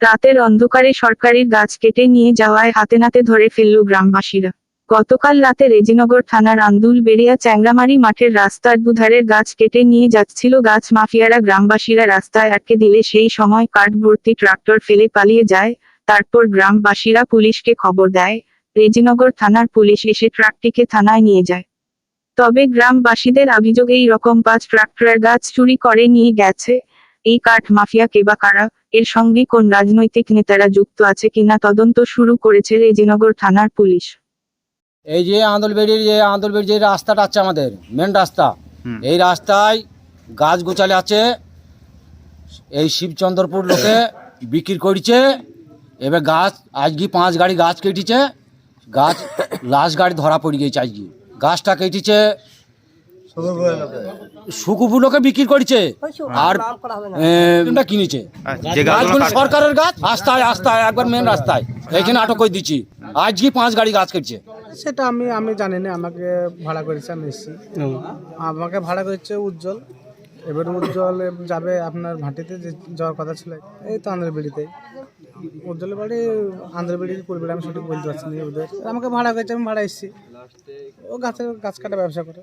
রাতের অন্ধকারে সরকারির গাছ কেটে নিয়ে যাওয়ায় হাতে নাতে ধরে ফেলল গ্রামবাসীরা। গতকাল রাতে রেজিনগর থানার আন্দুল বেরিয়া চ্যাংরামারি মাঠের রাস্তার দুধারের গাছ কেটে নিয়ে যাচ্ছিল গাছ মাফিয়ারা। গ্রামবাসীরা রাস্তায় আটকে দিলে সেই সময় কাঠ ভর্তি ট্রাক্টর ফেলে পালিয়ে যায়, তারপর গ্রামবাসীরা পুলিশকে খবর দেয়, রেজিনগর থানার পুলিশ এসে ট্রাকটিকে থানায় নিয়ে যায়। তবে গ্রামবাসীদের অভিযোগ এই রকম পাঁচ ট্রাক্টরের গাছ চুরি করে নিয়ে গেছে এই কাঠ মাফিয়া কে বা কারা? এর সঙ্গে কোন রাজনৈতিক নেতারা যুক্ত আছে কিনা তদন্ত শুরু করেছে রেজিনগর থানার পুলিশ। এই যে আন্দোলবেড়ির যে আন্দোলবেড়ির যে রাস্তাটা আছে আমাদের মেন রাস্তা এই রাস্তায় গাছ গোছালে আছে এই শিবচন্দ্রপুর লোকে বিক্রি করছে এবার গাছ আজকে পাঁচ গাড়ি গাছ কেটেছে গাছ লাশ গাড়ি ধরা পড়ে গেছে আজকে। গাছটা কেটেছে সুকুপুর বিক্রি করছে? আর কিনেছে? যে গাছগুলো সরকারের গাছ? আস্তায় আস্তায় একবার মেন রাস্তায়। এখানে আটক করে দিচ্ছি। আজকে পাঁচ গাড়ি গাছ কেটেছে? সেটা আমি আমি জানি না আমাকে ভাড়া করেছে আমি এসেছি। আমাকে ভাড়া করেছে উজ্জ্বল। এবার উজ্জ্বল যাবে আপনার ভাটিতে যে যাওয়ার কথা ছিল এই তো আন্ধ্রবিড়িতে উজ্জ্বলের বাড়ি আন্ধ্রবিড়ি কুলবিড়ি আমি সঠিক বলতে পারছি না ওদের। আমাকে ভাড়া করেছে আমি ভাড়া এসেছি। ও গাছের গাছ কাটা ব্যবসা করে।